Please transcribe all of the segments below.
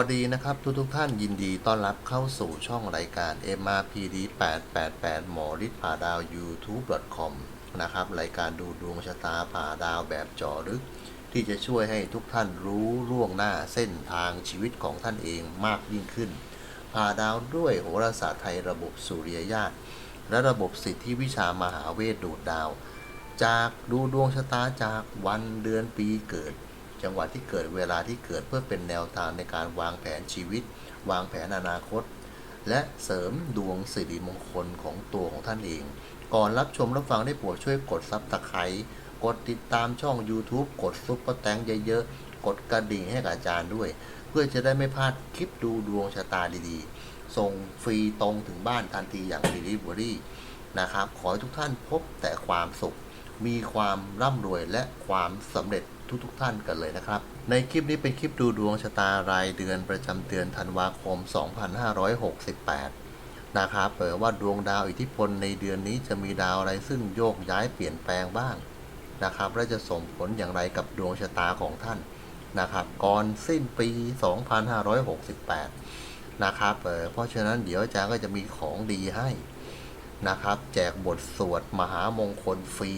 สวัสดีนะครับ ทุกทุกๆท่านยินดีต้อนรับเข้าสู่ช่องรายการ MRPD 888หมอฤทธิ์ผ่าดาว YouTube.com นะครับ รายการดูดวงชะตาผ่าดาวแบบจาะลึก ที่จะช่วยให้ทุกท่านรู้ล่วงหน้าเส้นทางชีวิตของท่านเองมากยิ่งขึ้น ผ่าดาวด้วยโหราศาสตร์ไทยระบบสุริยญาตและระบบสิทธิวิชามหาเวทดูดดาว จากดูดวงชะตาจากวันเดือนปีเกิด จังหวะที่เกิดเวลาที่เกิดเพื่อเป็นแนวทางในการวางแผนชีวิต วางแผนอนาคต และเสริมดวงสิริมงคลของตัวของท่านเอง ก่อนรับชมรับฟังได้โปรดช่วยกดซับสไครต์กดติดตามช่อง YouTube กดซุปเปอร์แตงเยอะๆ กดกระดิ่งให้กับอาจารย์ด้วย เพื่อจะได้ไม่พลาดคลิปดูดวงชะตาดีๆ ส่งฟรีตรงถึงบ้านทันทีอย่าง Delivery นะครับ ขอให้ทุกท่านพบแต่ความสุข มีความร่ำรวยและความสำเร็จ ทุกๆทท่านกันเลยนะครับ ในคลิปนี้เป็นคลิปดูดวงชะตารายเดือนประจำเดือนธันวาคม 2568 นะครับเปิดว่าดวงดาวอิทธิพลในเดือนนี้จะมีดาวอะไรซึ่งโยกย้ายเปลี่ยนแปลงบ้างนะครับ และจะส่งผลอย่างไรกับดวงชะตาของท่านนะครับ ก่อนสิ้นปี 2568 นะครับเเพราะฉะนั้นเดี๋ยวอาจารย์ก็จะมีของดีให้นะครับ แจกบทสวดมหามงคลฟรี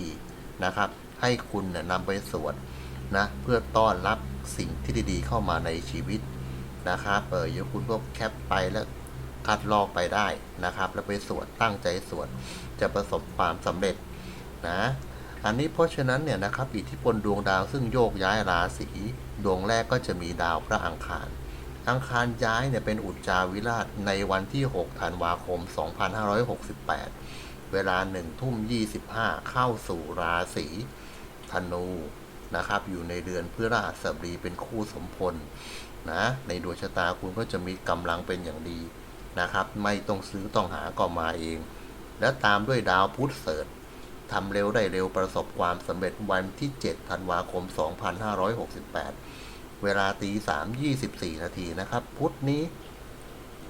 นะครับ ให้คุณนำไปสวด นะเพื่อต้อนรับสิ่งที่ดีๆ เข้ามาในชีวิตนะครับเออเดี๋ยวคุณก็แคปไปแล้วคัดลอกไปได้นะครับ แล้วไปสวดตั้งใจสวดจะประสบความสำเร็จนะอันนี้เพราะฉะนั้นเนี่ยนะครับอิทธิพลดวงดาวซึ่งโยกย้ายราศีดวงแรกก็จะมีดาวพระอังคาร อังคารย้ายเนี่ยเป็นอุจจาวิราชในวันที่6ธันวาคม 2568 เวลา1ทุ่ม25 เข้าสู่ราศีธนู นะครับ อยู่ในเดือนพฤหัสบดีเป็นคู่สมพลนะในดวงชะตาคุณก็จะมีกำลังเป็นอย่างดีนะครับ ไม่ต้องซื้อต้องหาก็มาเอง และตามด้วยดาวพุธเสริฐทำเร็วได้เร็วประสบความสำเร็จวันที่7ธันวาคม 2568 เวลาตีสามยี่สิบสี่นาทีนะครับ พุธนี้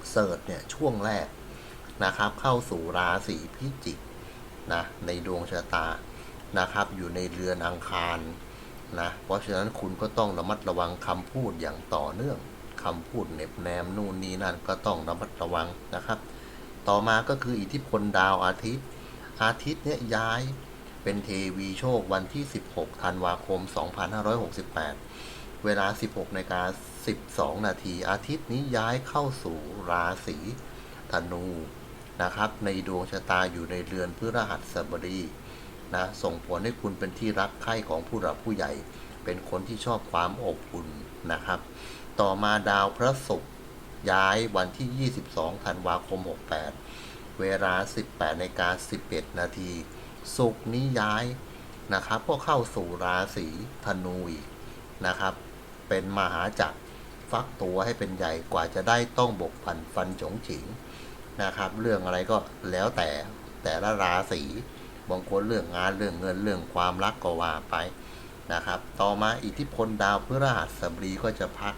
เสิร์ชเนี่ยช่วงแรกนะครับ เข้าสู่ราศีพิจิกนะในดวงชะตานะครับ อยู่ในเรือนอังคาร นะเพราะฉะนั้นคุณก็ต้องระมัดระวังคำพูดอย่างต่อเนื่องคำพูดเหน็บแนมนู่นนี่นั่นก็ต้องระมัดระวังนะครับ ต่อมาก็คืออิทธิพลดาวอาทิตย์ อาทิตย์เนี่ยย้ายเป็นเทวีโชควันที่ 16 ธันวาคม 2568 เวลา 16นาฬิกา12 นาทีอาทิตย์นี้ย้ายเข้าสู่ราศีธนูนะครับ ในดวงชะตาอยู่ในเรือนพฤหัสบดี นะส่งผลให้คุณเป็นที่รักใคร่ของผู้หลักผู้ใหญ่ เป็นคนที่ชอบความอบอุ่นนะครับ ต่อมาดาวพระศุกร์ย้ายวันที่ 22 ธันวาคม 68 เวลา 18นาฬิกา11 นาทีศุกร์นี้ย้ายนะครับ ก็เข้าสู่ราศีธนูอีกนะครับ เป็นมหาจักรฟักตัวให้เป็นใหญ่กว่าจะได้ต้องบกพันฟันจงฉิงนะครับ เรื่องอะไรก็แล้วแต่แต่ละราศี บางคนเรื่องงานเรื่องเงินเรื่องความรักก็ว่าไปนะครับ ต่อมาอิทธิพลดาวพฤหัสบดีก็จะพัก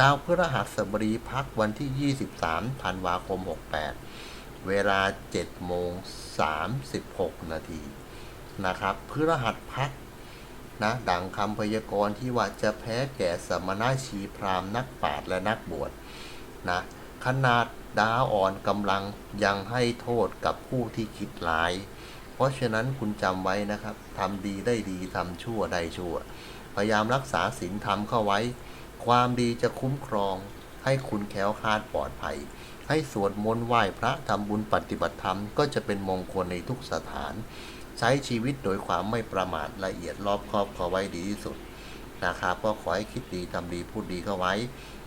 ดาวพฤหัสบดีพักวันที่ 23ธันวาคม 68 เวลา7โมง36 นาทีนะครับพฤหัสพักนะดังคำพยากรณ์ที่ว่าจะแพ้แก่สมณชีพราหมณ์นักปราชญ์และนักบวชนะขนาดดาวอ่อนกำลังยังให้โทษกับผู้ที่คิดร้าย เพราะฉะนั้นคุณจำไว้นะครับทำดีได้ดีทำชั่วได้ชั่ว พยายามรักษาศีลธรรมเข้าไว้ ความดีจะคุ้มครอง ให้คุณแคล้วคลาดปลอดภัย ให้สวดมนต์ไหว้พระทำบุญปฏิบัติธรรมก็จะเป็นมงคลในทุกสถาน ใช้ชีวิตโดยความไม่ประมาทละเอียดรอบครอบเข้าไว้ดีที่สุดนะครับก็ขอให้คิดดีทำดีพูดดีเข้าไว้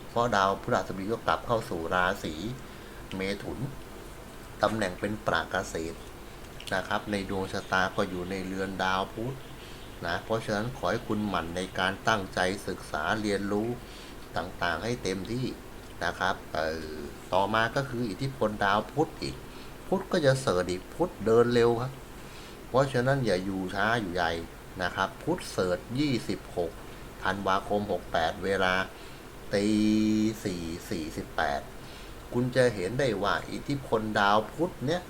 เพราะดาวพฤหัสบดีก็กลับเข้าสู่ราศีเมถุนตำแหน่งเป็นปรากเกษตร นะครับ ในดวงชะตาก็อยู่ในเรือนดาวพุธนะเพราะฉะนั้นขอให้คุณหมั่นในการตั้งใจศึกษาเรียนรู้ต่างๆให้เต็มที่นะครับเออต่อมาก็คืออิทธิพลดาวพุธอีก พุธก็จะเสริฐอีกพุธเดินเร็วครับ เพราะฉะนั้นอย่าอยู่ช้าอยู่ใหญ่นะครับ พุธเสิร์ช26ธันวาคม 68 เวลาตี4 48 คุณจะเห็นได้ว่าอิทธิพลดาวพุธเนี้ย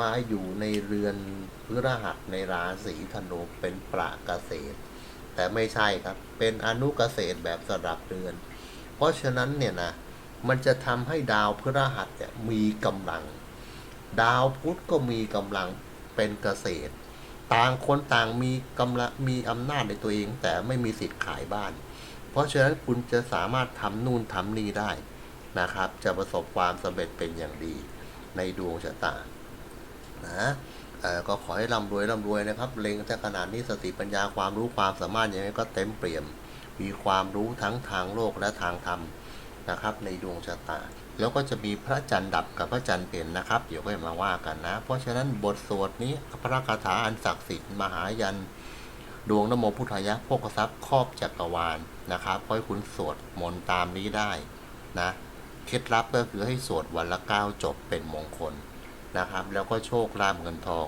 มาอยู่ในเรือนพฤหัสในราศีธนูเป็นประเกษตร แต่ไม่ใช่ครับเป็นอนุเกษตรแบบสลับเรือน เพราะฉะนั้นเนี่ยนะมันจะทำให้ดาวพฤหัสเนี่ยมีกำลัง ดาวพุธก็มีกำลังเป็นเกษตร ต่างคนต่างมีกำลังมีอำนาจในตัวเอง แต่ไม่มีสิทธิ์ขายบ้าน เพราะฉะนั้นคุณจะสามารถทำนู่นทำนี่ได้นะครับ จะประสบความสำเร็จเป็นอย่างดีในดวงชะตา นะก็ขอให้ร่ำรวยร่ำรวยนะครับ เล็งแต่ขนาดนี้สติปัญญาความรู้ความสามารถยังไงก็เต็มเปี่ยม มีความรู้ทั้งทางโลกและทางธรรมนะครับ ในดวงชะตา แล้วก็จะมีพระจันทร์ดับกับพระจันทร์เปลี่ยนนะครับ เดี๋ยวก็มาว่ากันนะ เพราะฉะนั้นบทสวดนี้พระคาถาอันศักดิ์สิทธิ์มหายัน ดวงนโมพุทธายะโภคทรัพย์ครอบจักรวาลนะครับขอให้คุณสวดมนต์ตามนี้ได้นะเคล็ดลับก็คือให้สวดวันละเก้าจบเป็นมงคล นะครับ แล้วก็โชคลาภเงินทอง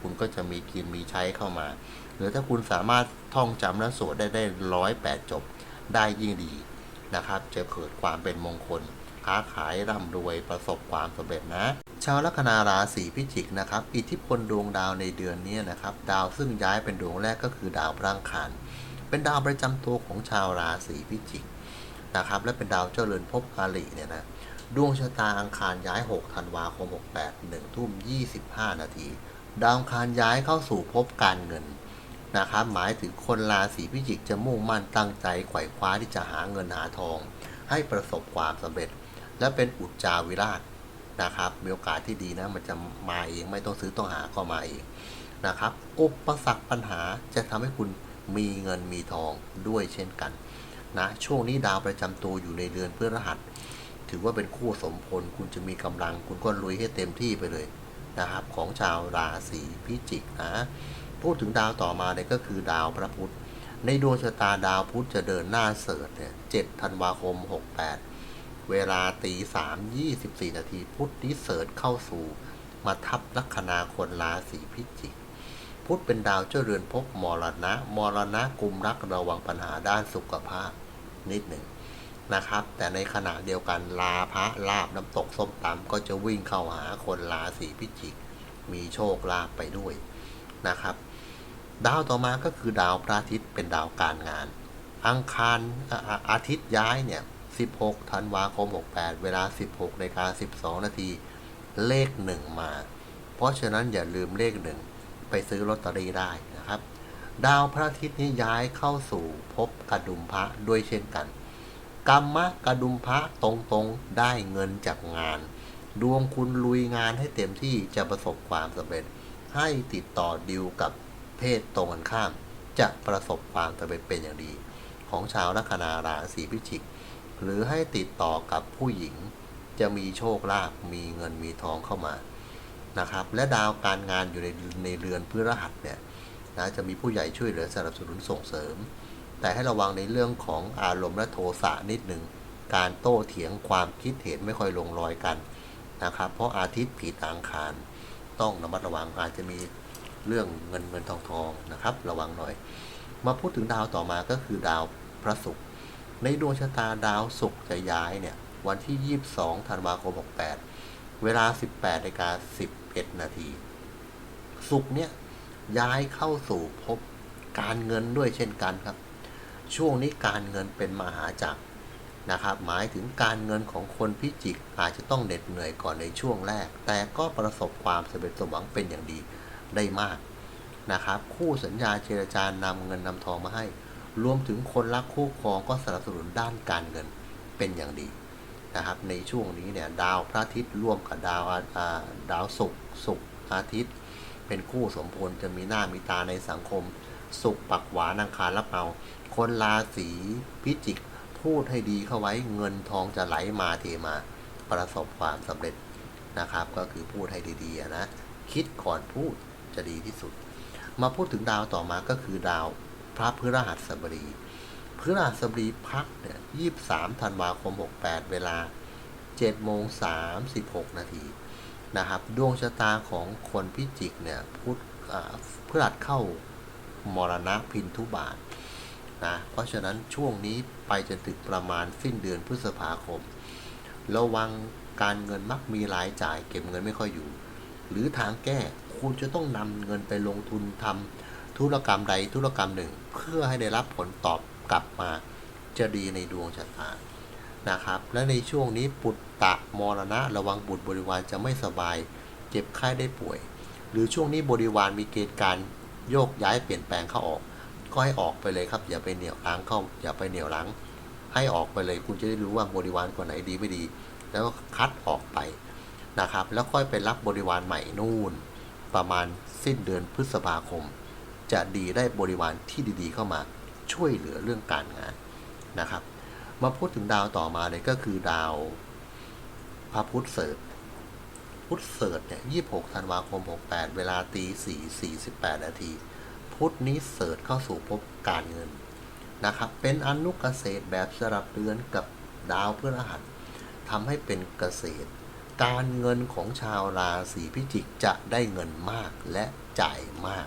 คุณก็จะมีกินมีใช้เข้ามา หรือถ้าคุณสามารถท่องจำและสวดได้ได้ร้อยแปดจบได้ยิ่งดีนะครับ จะเกิดความเป็นมงคล ค้าขายร่ำรวยประสบความสำเร็จนะ ชาวลัคนาราศีพิจิกนะครับ อิทธิพลดวงดาวในเดือนนี้นะครับ ดาวซึ่งย้ายเป็นดวงแรกก็คือดาวพระังคารเป็นดาวประจำตัวของชาวราศีพิจิกนะครับ และเป็นดาวเจริญภพอาลีเนี่ยนะ ดวงชะตาอังคารย้าย 6 ธันวาคม 68 1ทุ่ม 25 นาที ดาวอังคารย้ายเข้าสู่ภพการเงินนะครับ หมายถึงคนราศีพิจิกจะมุ่งมั่นตั้งใจไขว่คว้าที่จะหาเงินหาทอง ให้ประสบความสำเร็จ และเป็นอุจจาวิราชนะครับมีโอกาสที่ดีนะมันจะมาเองไม่ต้องซื้อต้องหาก็มาเองนะครับอุปสรรคปัญหาจะทำให้คุณมีเงินมีทองด้วยเช่นกันนะช่วงนี้ดาวประจำตัวอยู่ในเดือนพฤหัส ถือว่าเป็นคู่สมพลคุณจะมีกำลัง คุณก็ลุยให้เต็มที่ไปเลยนะครับ ของชาวราศีพิจิกนะพูดถึงดาวต่อมาเนี่ยก็คือดาวพระพุธ ในดวงชะตาดาวพุธจะเดินหน้าเสริร์ชเนี่ย7ธันวาคม 68 เวลาตี3 24นาทีพุธนี้เสริร์ชเข้าสู่ มาทับลัคนาคนราศีพิจิก พุธเป็นดาวเจ้าเรือนภพมรณะ มรณะกลุ่มรักระวังปัญหาด้านสุขภาพนิดหนึ่ง นะครับ แต่ในขณะเดียวกันลาพระลาบน้ำตกส้มตำก็จะวิ่งเข้าหาคนราศีพิจิก มีโชคลาภไปด้วยนะครับ ดาวต่อมาก็คือดาวพระอาทิตย์เป็นดาวการงาน อังคารอาอ่าอาทิตย์ย้ายเนี่ย 16ธันวาคม 68 เวลา 16นาฬิกา12 นาทีเลข1มา เพราะฉะนั้นอย่าลืมเลข1ไปซื้อลอตเตอรี่ได้นะครับ ดาวพระอาทิตย์นี้ย้ายเข้าสู่ภพกระดุมพระด้วยเช่นกัน กรรมะกระดุมพระตรงๆได้เงินจากงาน ดวงคุณลุยงานให้เต็มที่จะประสบความสำเร็จ ให้ติดต่อดิวกับเพศตรงกันข้าม จะประสบความสำเร็จเป็นอย่างดี ของชาวลัคนาราศีพิจิก หรือให้ติดต่อกับผู้หญิง จะมีโชคลาภมีเงินมีทองเข้ามานะครับ และดาวการงานอยู่ในในเรือนพฤหัสเนี่ยนะจะมีผู้ใหญ่ช่วยเหลือสนับสนุนส่งเสริม แต่ให้ระวังในเรื่องของอารมณ์และโทสะนิดหนึ่ง การโต้เถียงความคิดเห็นไม่ค่อยลงรอยกันนะครับ เพราะอาทิตย์ผิดอังคาร ต้องระมัดระวังอาจจะมีเรื่องเงินเงินทองทองนะครับ ระวังหน่อย มาพูดถึงดาวต่อมาก็คือดาวพระศุกร์ในดวงชะตาดาวศุกร์จะย้ายเนี่ยวันที่ 22ธันวาคม 68 เวลา 18นาฬิกา11 นาทีศุกร์เนี่ยย้ายเข้าสู่ภพการเงินด้วยเช่นกันครับ ช่วงนี้การเงินเป็นมหาจักรนะครับ หมายถึงการเงินของคนพิจิกอาจจะต้องเหน็ดเหนื่อยก่อนในช่วงแรก แต่ก็ประสบความสำเร็จสมหวังเป็นอย่างดีได้มากนะครับ คู่สัญญาเจรจานำเงินนำทองมาให้ รวมถึงคนรักคู่ครองก็สนับสนุนด้านการเงินเป็นอย่างดีนะครับ ในช่วงนี้เนี่ยดาวพระอาทิตย์ร่วมกับดาวดาวศุกร์ศุกร์อาทิตย์ เป็นคู่สมพลจะมีหน้ามีตาในสังคม สุขปักหวานอังคารรับเอาคนราศีพิจิก พูดให้ดีเข้าไว้เงินทองจะไหลมาเทมาประสบความสำเร็จนะครับ ก็คือพูดให้ดีๆนะคิดก่อนพูดจะดีที่สุด มาพูดถึงดาวต่อมาก็คือดาวพระพฤหัสบดีพฤหัสบดีพักเนี่ย23ธันวาคม 68 เวลา7โมง36นาทีนะครับ ดวงชะตาของคนพิจิกเนี่ยพุธพฤหัสเข้า มรณะพินทุบาทนะเพราะฉะนั้นช่วงนี้ไปจนถึงประมาณสิ้นเดือนพฤษภาคม ระวังการเงินมักมีรายจ่ายเก็บเงินไม่ค่อยอยู่ หรือทางแก้คุณจะต้องนำเงินไปลงทุนทำธุรกรรมใดธุรกรรมหนึ่ง เพื่อให้ได้รับผลตอบกลับมาจะดีในดวงชะตานะครับ และในช่วงนี้ปุตตะมรณะ ระวังบุตรบริวารจะไม่สบาย เจ็บไข้ได้ป่วย หรือช่วงนี้บริวารมีเกณฑ์การ โยกย้ายเปลี่ยนแปลงเข้าออก ก็ให้ออกไปเลยครับอย่าไปเหนี่ยวรั้งเข้าอย่าไปเหนี่ยวรั้งให้ออกไปเลยคุณจะได้รู้ว่าบริวารคนไหนดีไม่ดี แล้วก็คัดออกไปนะครับ แล้วค่อยไปรับบริวารใหม่นู่น ประมาณสิ้นเดือนพฤษภาคม จะดีได้บริวารที่ดีๆ เข้ามาช่วยเหลือเรื่องการงานนะครับ มาพูดถึงดาวต่อมาเลยก็คือดาวพระพุธเสริฐ พุธเสริฐเนี่ย26ธันวาคม68เวลาตี4 48นาที พุธนี้เสริฐเข้าสู่ภพการเงินนะครับ เป็นอนุเกษตรแบบสลับเดือนกับดาวพฤหัสทำให้เป็นเกษตร การเงินของชาวราศีพิจิกจะได้เงินมากและจ่ายมาก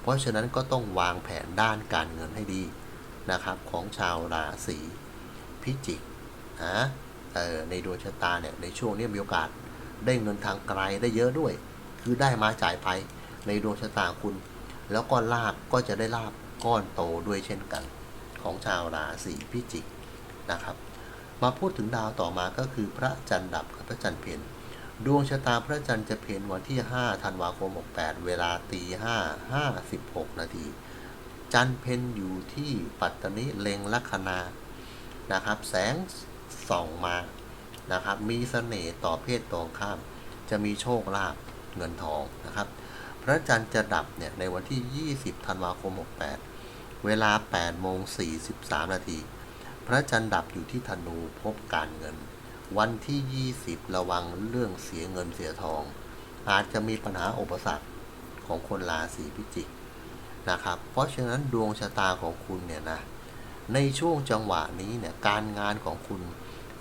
เพราะฉะนั้นก็ต้องวางแผนด้านการเงินให้ดีนะครับของชาวราศีพิจิกนะเออในดวงชะตาเนี่ยในช่วงนี้มีโอกาส ได้เงินทางไกลได้เยอะด้วย คือได้มาจ่ายไปในดวงชะตาคุณ แล้วก็ลาบก็จะได้ลาบก้อนโตด้วยเช่นกัน ของชาวราศีพิจิกนะครับ มาพูดถึงดาวต่อมาก็คือพระจันทร์ดับกับพระจันทร์เพ็ญดวงชะตาพระจันทร์จะเพ็ญวันที่ 5 ธันวาคม 68 เวลาตี5 56 นาที จันทร์เพ็ญอยู่ที่ปัตตานีเลงลัคนานะครับ แสงส่องมา นะครับ มีเสน่ห์ต่อเพศตรงข้าม จะมีโชคลาภเงินทองนะครับ พระจันทร์จะดับเนี่ยในวันที่ 20 ธันวาคม 68 เวลา8โมง43 นาที พระจันทร์ดับอยู่ที่ธนูพบการเงิน วันที่ 20 ระวังเรื่องเสียเงินเสียทอง อาจจะมีปัญหาอุปสรรคของคนราศีพิจิกนะครับ เพราะฉะนั้นดวงชะตาของคุณเนี่ยนะ ในช่วงจังหวะนี้เนี่ยการงานของคุณ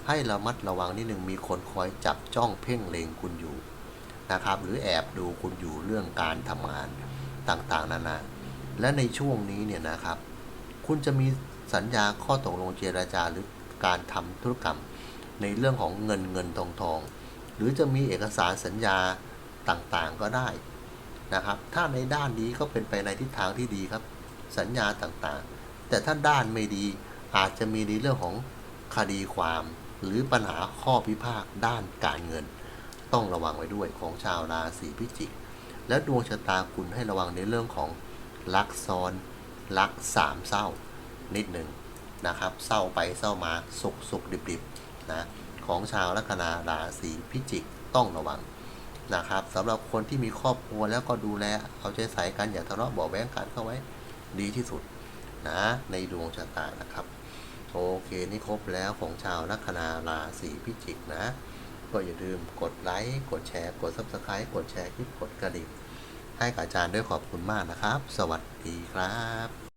ให้ระมัดระวังนิดหนึ่งมีคนคอยจับจ้องเพ่งเล็งคุณอยู่นะครับ หรือแอบดูคุณอยู่เรื่องการทำงานต่างๆ นานา และในช่วงนี้เนี่ยนะครับ คุณจะมีสัญญาข้อตกลงเจรจาหรือการทำธุรกรรม ในเรื่องของเงินเงินทองทองหรือจะมีเอกสารสัญญาต่างๆก็ได้นะครับ ถ้าในด้านนี้ก็เป็นไปในทิศทางที่ดีครับ สัญญาต่างๆ แต่ถ้าด้านไม่ดีอาจจะมีในเรื่องของคดีความ หรือปัญหาข้อพิพาทด้านการเงิน ต้องระวังไว้ด้วยของชาวราศีพิจิก และดวงชะตาคุณให้ระวังในเรื่องของรักซ้อนรักสามเศร้า นิดหนึ่งนะครับเศร้าไปเศร้ามาสุกสุกดิบดิบนะของชาวลัคนาราศีพิจิกต้องระวังนะครับสำหรับคนที่มีครอบครัวแล้วก็ดูแลเอาใจใส่กันอย่าทะเลาะเบาะแว้งกันเข้าไว้ดีที่สุดนะในดวงชะตานะครับ โอเค นี่ครบแล้วของชาวลัคนาราศีพิจิกนะ ก็อย่าลืมกดไลค์ กดแชร์ กด Subscribe กดแชร์คลิปกดกระดิ่งให้กับอาจารย์ด้วยขอบคุณมากนะครับ สวัสดีครับ